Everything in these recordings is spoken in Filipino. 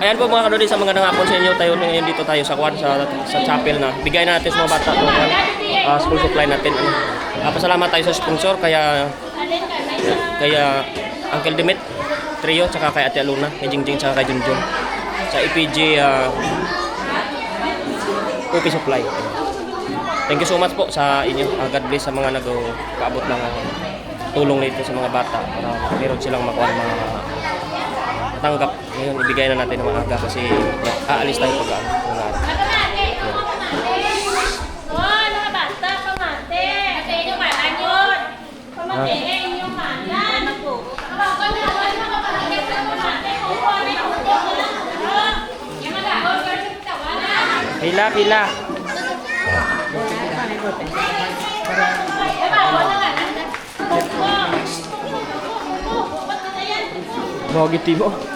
ayan po mga kalodi sa mga nangapon sa inyo tayo ngayon dito tayo sa kwan sa, sa chapel na. Bigay na natin sa mga bata ng uh, school supply natin. Ah, pasalamat tayo sa sponsor kaya kaya Uncle Dimit Trio tsaka kay Ate Aluna kay Jingjing tsaka kay Junjun. Sa EPG uh, Coffee Supply. Thank you so much po sa inyo. Ah, God bless sa mga nag-paabot ng ah, tulong nito sa mga bata para meron silang makuha ng mga matanggap ngayon ibigay na natin ng maaga kasi aalis tayo pag ano. Pila, pila. Eh, ba,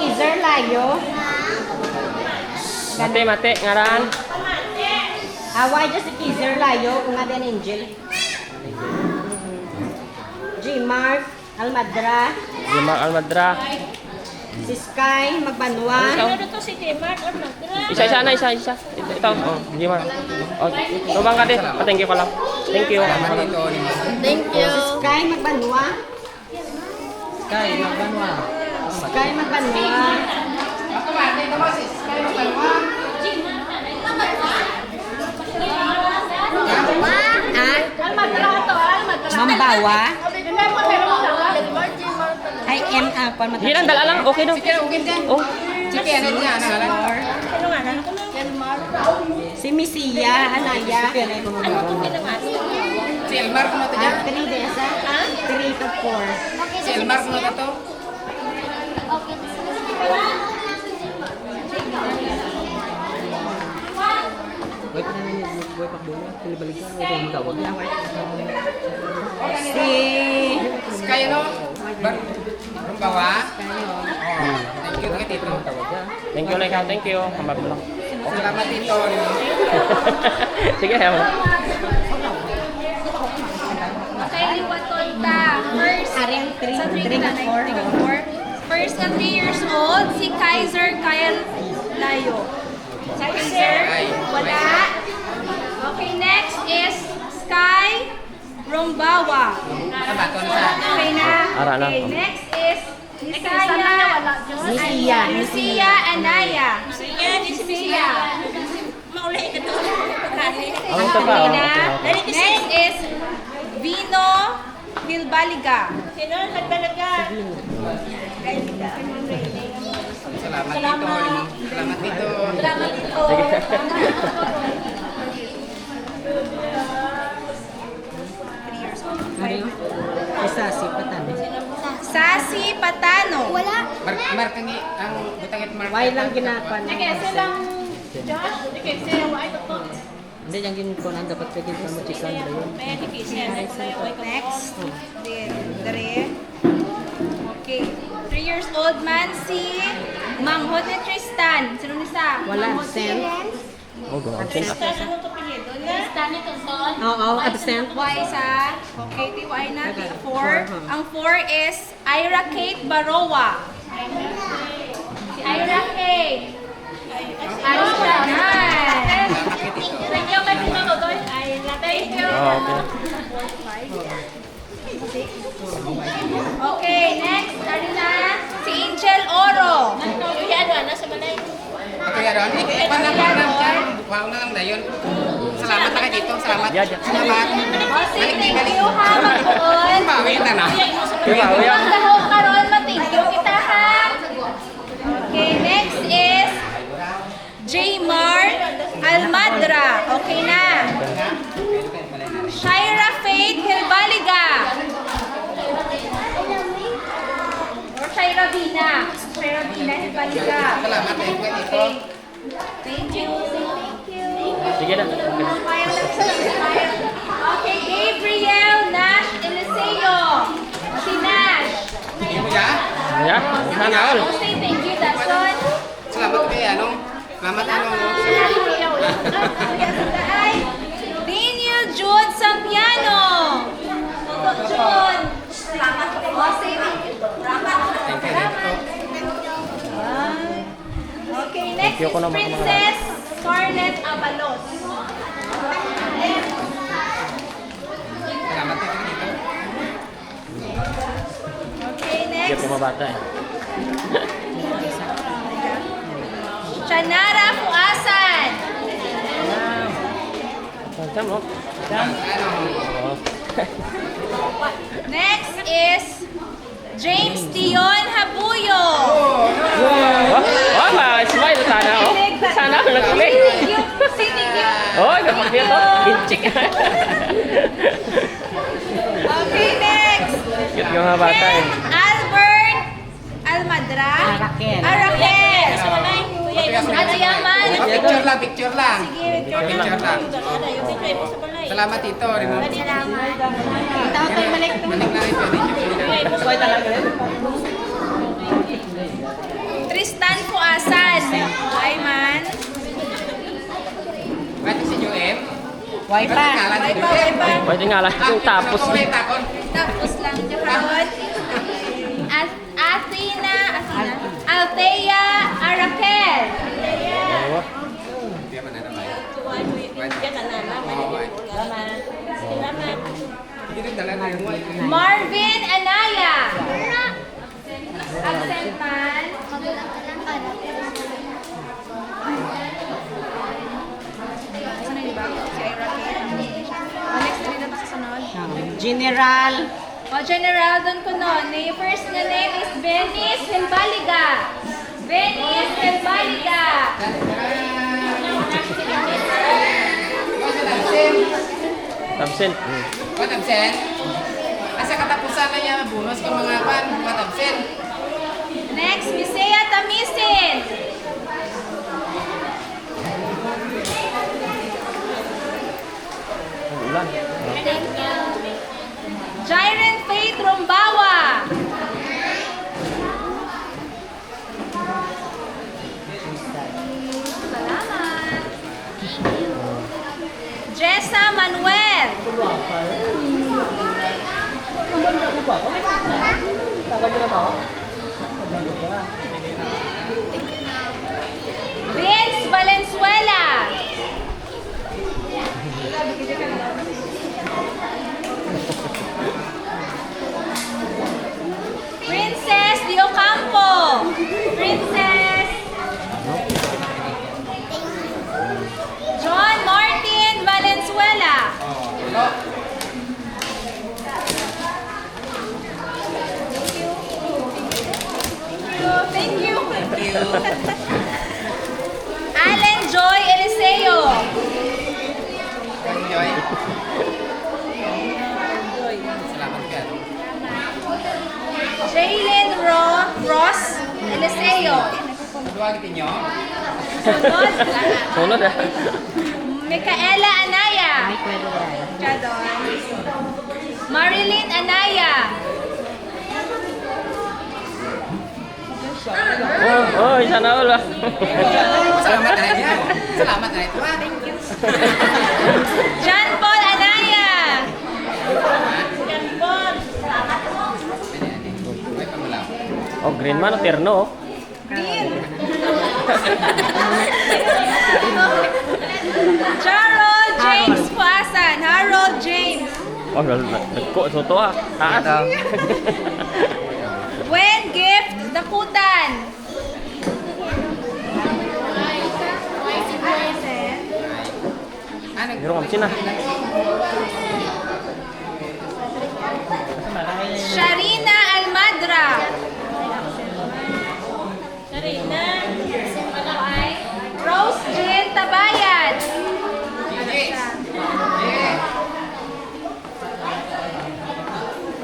Izer layo. Mate, mate, ngaran. Awa aja si Kizer layo kung nga din Angel. G Mark Almadra, Lima Almadra. si Sky Magbanwa, Ano to si Demar or Magra? Isa-isa na, isa-isa. Ito. Oh, lima. Oh, lubang ka din. Ah, thank you ka lang. Thank you. Thank you. Si Sky Magbanwa, Sky, magbanwa. Sky Magbanwa. To, Almadra. Mambawa. Hindi mo kayo mga Ay, M ah, pa Sige lang, dala lang. Okay no. Oh, Sige, ano niya, ano nga lang? Ano nga, ano ko lang? Si Misia Anaya. Si Elmar, kuno to Ah, dyan? 3 days ah. 3 to 4. Si Elmar, kuno to to? Boy, pa namin yung boy pa bulo. Pilibalik ka, ito yung tawag niya. Si Sky, ano? Bar, Rumbawa? Oh, thank you kay Tito. thank you, Leka. Thank you. Mo. Salamat Tito. Sige, hamad. Kay Liwatonta. First, Ariang 3 sa 3 3 na to 4. 4. First na 3 years old, si Kaiser Kyle Layo. Kaiser, wala. Okay, next is Sky Rombawa. Sa? Okay na. Okay, next is Nisaya. Misia. Misia Anaya. Misia, Misia. Maulay ka to. Oh, ito pa. Na. Next is Vino Hilbaliga. Sino Hilbaliga? Salamat Tito. Salamat Tito. Salamat ito. Isa si Patan. Sasi Patano. Wala. Mark, Mark, ang, ang butangit Mark. Why lang ginagawa na. Nagkaya silang Josh, nagkaya silang why to to. Hindi, yung ginkunan dapat pwede pa mo chikan ba yun? Next. Dere. Okay. Three years old man si Manghod ni Tristan. Sino ni sa? Wala, absent. Oh, go. Thank Tristan, ano to pinito? Tristan ito son. Oo, absent. Y sa okay, TY na, four. Ang four is Ira Kate Barowa. Si Ira Kate. Ka na. Thank you, kay Mama Godoy. Ira, thank you. Oh, okay. Okay, next, ano na? Si Angel Oro. Kuya, ano, nasa balay? Okay, Aaron. Eh, paano na lang na lang na Salamat. Yeah, yeah. Salamat. O, sige, thank you ha, magbuon. Bawi na na. Daho karon, ma-thank you kita ha. Okay, next is J. Mark Almadra. Okay na. Shaira Faith Hilbaliga. Or Shaira Vina. Shaira Vina Hilbaliga. Salamat. Okay. Nyaol. Oh, say thank you, that's one. Salamat kay anong? Salamat anong. Ay, Daniel Jude Sampiano. Toto Jude. Salamat po. Oh, say thank you. Salamat. Salamat. Okay, next is Princess Scarlett Abalos. Salamat kay Okay, next. Hindi ako mabata eh. Chanara Fuasan. Tama. Next is James Dion Habuyo. Oh, oh, ma-smile sana, oh. Sana ako nagkulit. Sinig. Oh, kapag. Okay, next. Cute yung mga bata eh. Ken Albert Almadra. Arakel. Arakel. Ano Picture lang, picture lang. Picture lang. Picture lang. Salamat dito. Remove. Tao tayo balik. Manik lang ito. Tristan Fuasan. Ay man. Pwede si Joem. Wifi pa. Ay pa, ay pa. Pwede nga lang yung tapos. Tapos lang. At Athena, Athena, Althea Arakel. Oo. Hindi man na naman. Oo, ay. Hindi rin dala na yung Marvin Anaya. Absent man. Si Arakel. Oh. General. O, General, doon ko no. The first na name is Venice Helbaliga. Venice Helbaliga. Absent. Hmm. What absent? Asa katapusan na niya bonus ka mga pan. What absent? Next, Misea Tamisin. Ulan. Jairen Faith Rombawa. Salamat. Jessa Vince Valenzuela. Princess de Ocampo. Princess. John Martin Valenzuela. Oh, thank you. Allen Joy Eliseo. Enjoy. Salamat ka. Jalen Ro Ross Eliseo. Duwagin niyo. Sunod. Sunod ah. Micaela Anaya. Marilyn Anaya. Oh, oh, sana all ah. Salamat na yan. Salamat na ito. Ah, thank you. John Paul Anaya. May pamulaw. Oh, green man, terno. oh. Green. Harold James Puasan. Harold James. Oh, nagko, soto ah. Taas. Dakutan. Ah, nag- Pero kamsin na. Sharina Almadra. Sharina. Rose Jill Tabayan. Yes. Yes.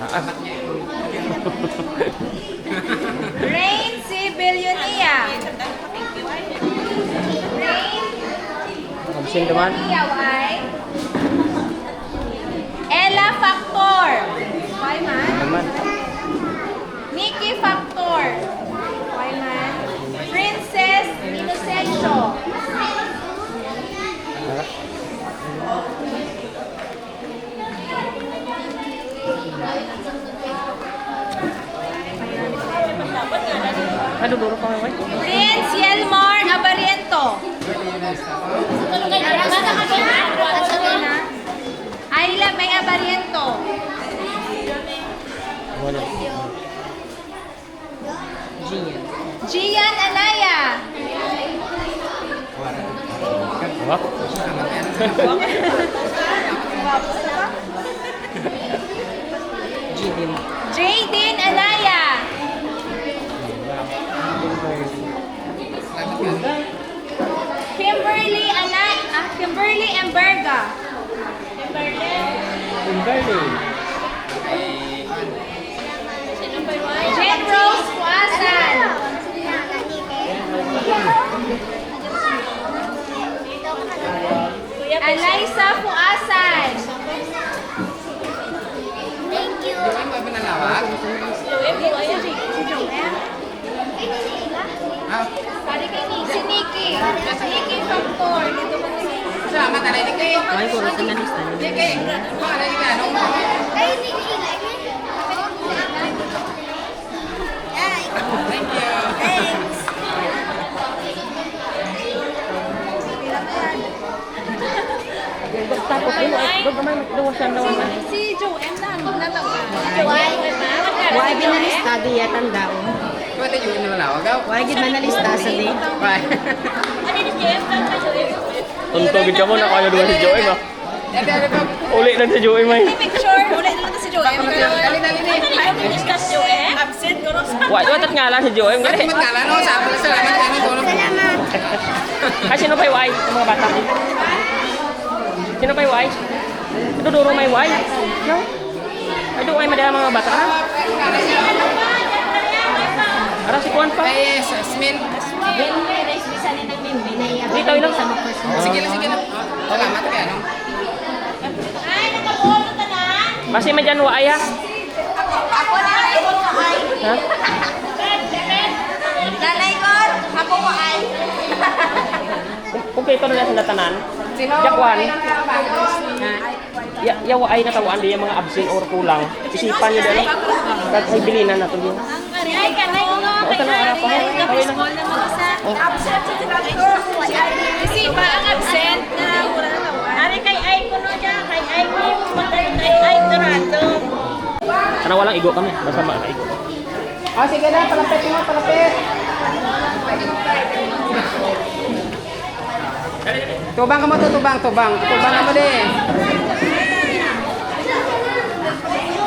Taas. Kamsin naman. Yaway. Ella Factor. Why man? Naman. Nikki Factor. Why man? Princess Inocencio. Aduh, duro pa Prince Yelmar Abariento. May Abariento. Wala. Gian Anaya. Ha? Jaden Anaya. Kimberly Anay, ah, Kimberly Emberga. Jen Rose Puasan. Eliza Puasan. Joey mo pinalawak? Ah, Si Nikki. Nikki from Tor. Dito ba si salamat na rin. Dike. Ay, puro sa nanista. Dike. Kung ano yung ano mo? Thank you. Si. Why binalista di ya tanda o? Pwede yung pinalawak daw. Why gid manalista sa di? Bye. Tuntugin ka mo na kaya duwa si Joey ba? Uli lang si Joey may. Picture. Ulit lang si dali. Absent ko rin. Wait, wait at nga lang si Joey. Ate, Gali. magkala no? Salamat ng tulong. Ay, sino pa yung Y? Yung mga bata. Sino pa yung Y? Ito duro may Y? No? Ay, doon ay madala mga bata. Ara si Juan pa. Ay, yes, Smin. Dito ilang sama. Sige lang, sige lang. Salamat kayo, no? May dyan Y ha. Ako na. Ha? Nanay ko. Ako mo ay. Kung kito na sa natanan. Sino? Jakwan. Ay, Ya, yawa ay natawaan di yung mga absent or kulang. Isipan niyo dala. Kahit ay bilinan na to yun. Ay, kanay ko. Ito na arap pa. Kawin na. Absent sa Kasi ba ang absent na Ari kay ay kuno siya, kay ay ko patay kay ay dorado. Sana walang igo kami. Basta makaigo. Oh, sige na, palapit mo, palapit. Tubang ka mo to, tubang, tubang. Tubang ka mo din.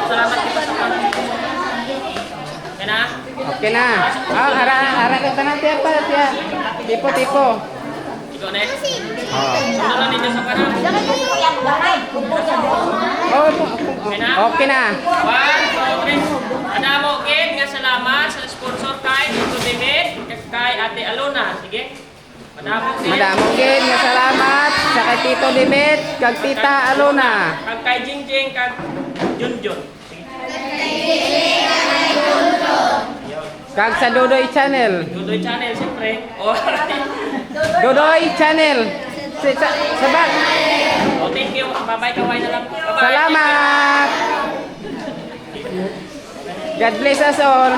Salamat kita sa. Kaya na? Okay na. Ah, ara, ara ka tanan tiya pa, tiya. Tipo, tipo. Igo na eh. Oh, Okay na? na. One, two, three. Adamo, Ken, nga salamat sa sponsor kay Tito David, kay Ate Alona. Sige. Madamo, Ken. Madamong gid nga salamat sa kay Tito Dimit, kag Tita Alona. Kag kay Jingjing, kag Junjun. Kag sa Dodoy Channel. Dudoy Channel, siyempre. Oh, Dodoy Channel. Sa, sa, sa bag. oh thank you. Bye-bye, kaway na lang. Bye-bye. Salamat. God bless us all.